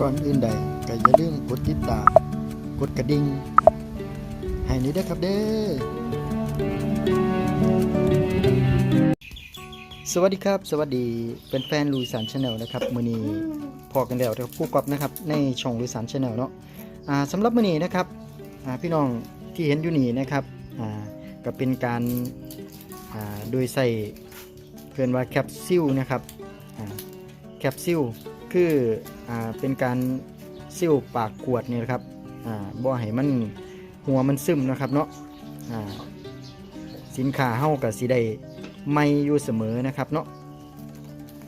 ก่อนอื่นใดก็อย่าลืมกดติดตาม กดกระดิ่งให้นี้ด้วยครับเด้อสวัสดีครับ สวัสดีเป็นแฟนลุยสานชาแนลนะครับมือนี้พอกันแล้วนะครับผู้กอบนะครับในช่องลุยสานชาแนลเนาะสำหรับมือนี้นะครับพี่น้องที่เห็นอยู่นี่นะครับก็เป็นการโดยใส่เพื่อนว่าแคปซิลนะครับแคปซิล คืออ่าเป็นการซิลปากขวดนี่นะครับอ่าบ่ให้มันหัวมันซึมนะครับเนาะอ่าสินค้าเฮาก็สิได้ไม่อยู่เสมอนะครับเนาะ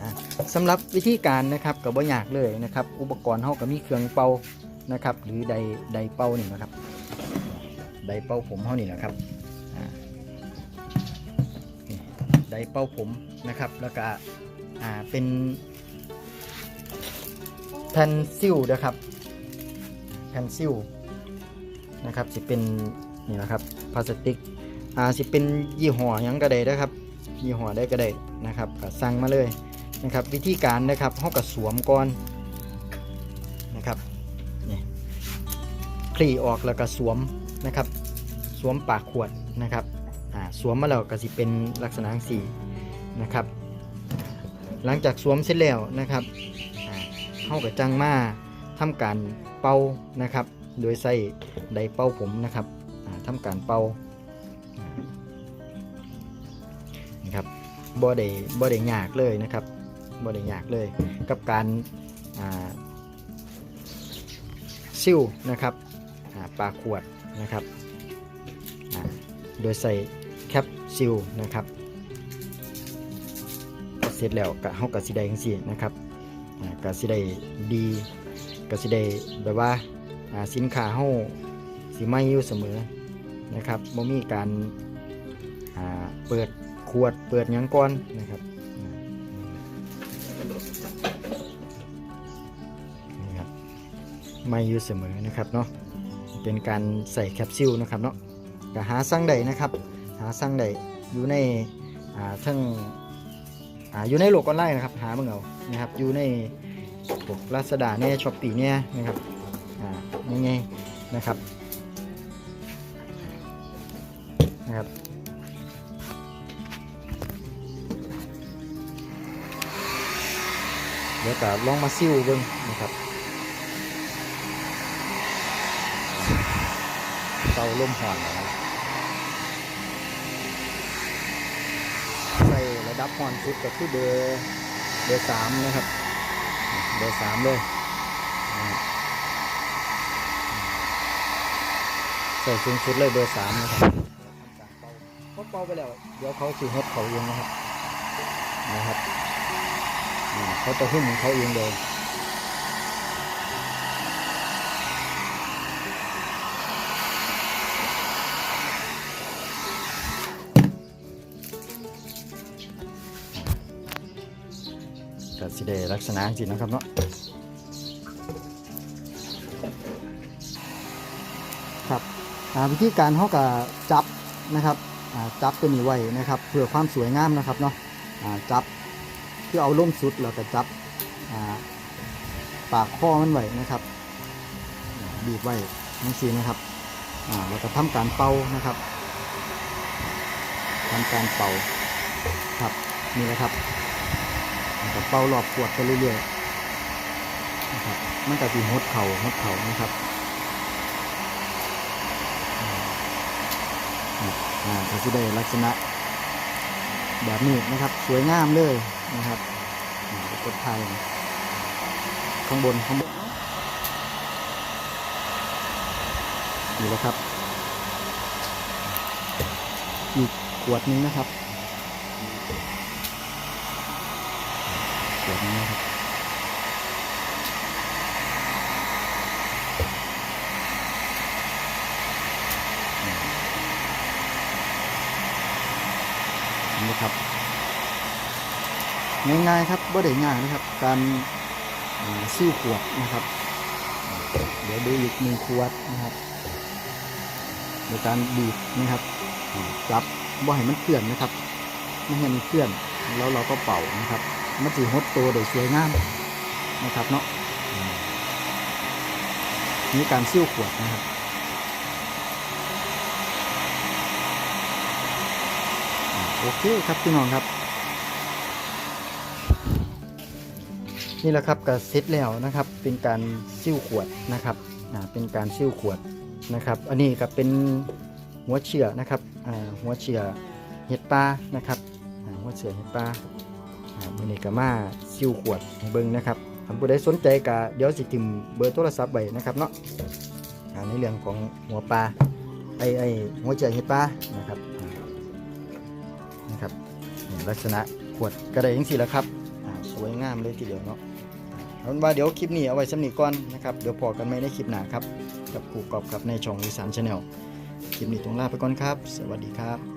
ะสำหรับวิธีการนะครับก็บ่ยากเลยนะครับ อุปกรณ์เฮาก็มีเครื่องเป่านะครับ หรือไดไดเป่านี่นะครับไดเป่าผมเฮานี่นะครับอ่านี่ไดเป่าผมนะครับ แล้วก็เป็น แผ่นซิลนะครับแผ่นซิลนะครับสิเป็นนี่นะครับพลาสติกอ่าสิเป็นยี่ห้อยังก็ได้นะครับยี่ห้อได้ก็ได้นะครับก็สั่งมาเลยนะครับวิธีการนะครับเขาก็สวมก่อนนะครับนี่คลี่ออกแล้วก็สวมนะครับ สวมปากขวดนะครับอ่าสวมมาแล้วก็สิเป็นลักษณะสีนะครับ หลังจากสวมเสร็จแล้วนะครับ เขาก็จังมาทำการเป่านะครับ โดยใส่ไดเป่าผมนะครับอ่าทำการเป่านะครับบ่ได้บ่ได้ยากเลยนะครับบ่ได้ยากเลย กับการซิลนะครับปลาขวดนะครับโดยใส่แคปซิลนะครับเสร็จแล้วก็เฮาก็สิได้จังซีนะครับ ก็สิได้ดีก็สิได้แบบว่าสินค้าเฮาสิไม่อยู่เสมอนะครับบ่มีการเปิดขวดเปิดยังก่อนนะครับนี่ครับไม่อยู่เสมอนะครับเนาะเป็นการใส่แคปซิลนะครับเนาะก็หาสั่งใดนะครับ หาสั่งใดอยู่ในทั้ง อ่าอยู่ในโลกออนไลน์นะครับหาเบิ่งเอานะครับอยู่ในพวกลาซาด้าเนี่ยช้อปปี้เนี่ยนะครับอ่ายังไงนะครับนะครับเดี๋ยวก็ลองมาซิวเบิ่งนะครับเตาล่มห่อนนะครับใส่ ระดับห่อนสุดก็คือเบอร์เบอร์สามนะครับ เบอร์สามเลยใส่สูงสุดเลยเบอร์สามนะครับพอเป่าไปแล้ว เดี๋ยวเขาสิฮดเขาเองนะครับนะครับเขาจะหุ้มของเขาเองเลย ก็สิได้ลักษณะจริงนะครับเนาะครับอ่าวิธีการเขาก็จับนะครับจับตัวนี้ไว้นะครับ เพื่อความสวยงามนะครับเนาะจับคือเอาล่มสุดแล้วก็จับปากข้อมันไว้นะครับบีบไว้นั่นสินะครับอ่าแล้วก็ทำการเป่านะครับทำการเป่าครับนี่แหละครับ แล้วก็เป่ารอบขวดไปเรื่อยๆนะครับมันก็ตีหดเข่าหดเข่านะครับอ่าอ่าก็จะได้ลักษณะแบบนี้นะครับ สวยงามเลยนะครับกดไทยข้างบนข้างบนนี่แหละครับ อีกขวดหนึงนะครับ ขวดนี้นะครับนี่ครับ ง่ายๆครับบ่ได้ง่ายนะครับ การซิ้วขวดนะครับ เดี๋ยวดูอีกหนึ่งขวดนะครับโดยการบีบนะครับจับบ่ให้มันเคลื่อนนะครับไม่ให้มันเคลื่อน แล้วเราก็เป่านะครับ มันจะหดตัวโดยสวยงามนะครับเนาะอืมมีการซิ่วขวดนะครับโอเคครับพี่น้องครับ นี่แหละครับก็เสร็จแล้วนะครับ เป็นการซิ่วขวดนะครับอ่าเป็นการซิ่วขวดนะครับ อันนี้ก็เป็นหัวเชื่อนะครับอ่าหัวเชื่อเห็ดปลานะครับอ่าหัวเชื่อเห็ดปลา มือนี้ก็มาซิวขวดให้เบิ่งนะครับถ้าผู้ใดสนใจก็เดี๋ยวสิทิมเบอร์โทรศัพท์ไว้นะครับเนาะในเรื่องของหัวปลาไอไอหัวเชื่อเห็ดปลานะครับอ่านะครับลักษณะขวดก็ได้ยังสี่แล้วครับสวยงามเลยทีเดียวเนาะเอาเป็นว่าเดี๋ยวคลิปนี้เอาไว้สำนีก่อนนะครับเดี๋ยวพอกันไม่ในคลิปหน้าครับกับครูกอบครับในช่องอีสานชาแนลคลิปนี้ต้องลาไปก่อนครับ สวัสดีครับ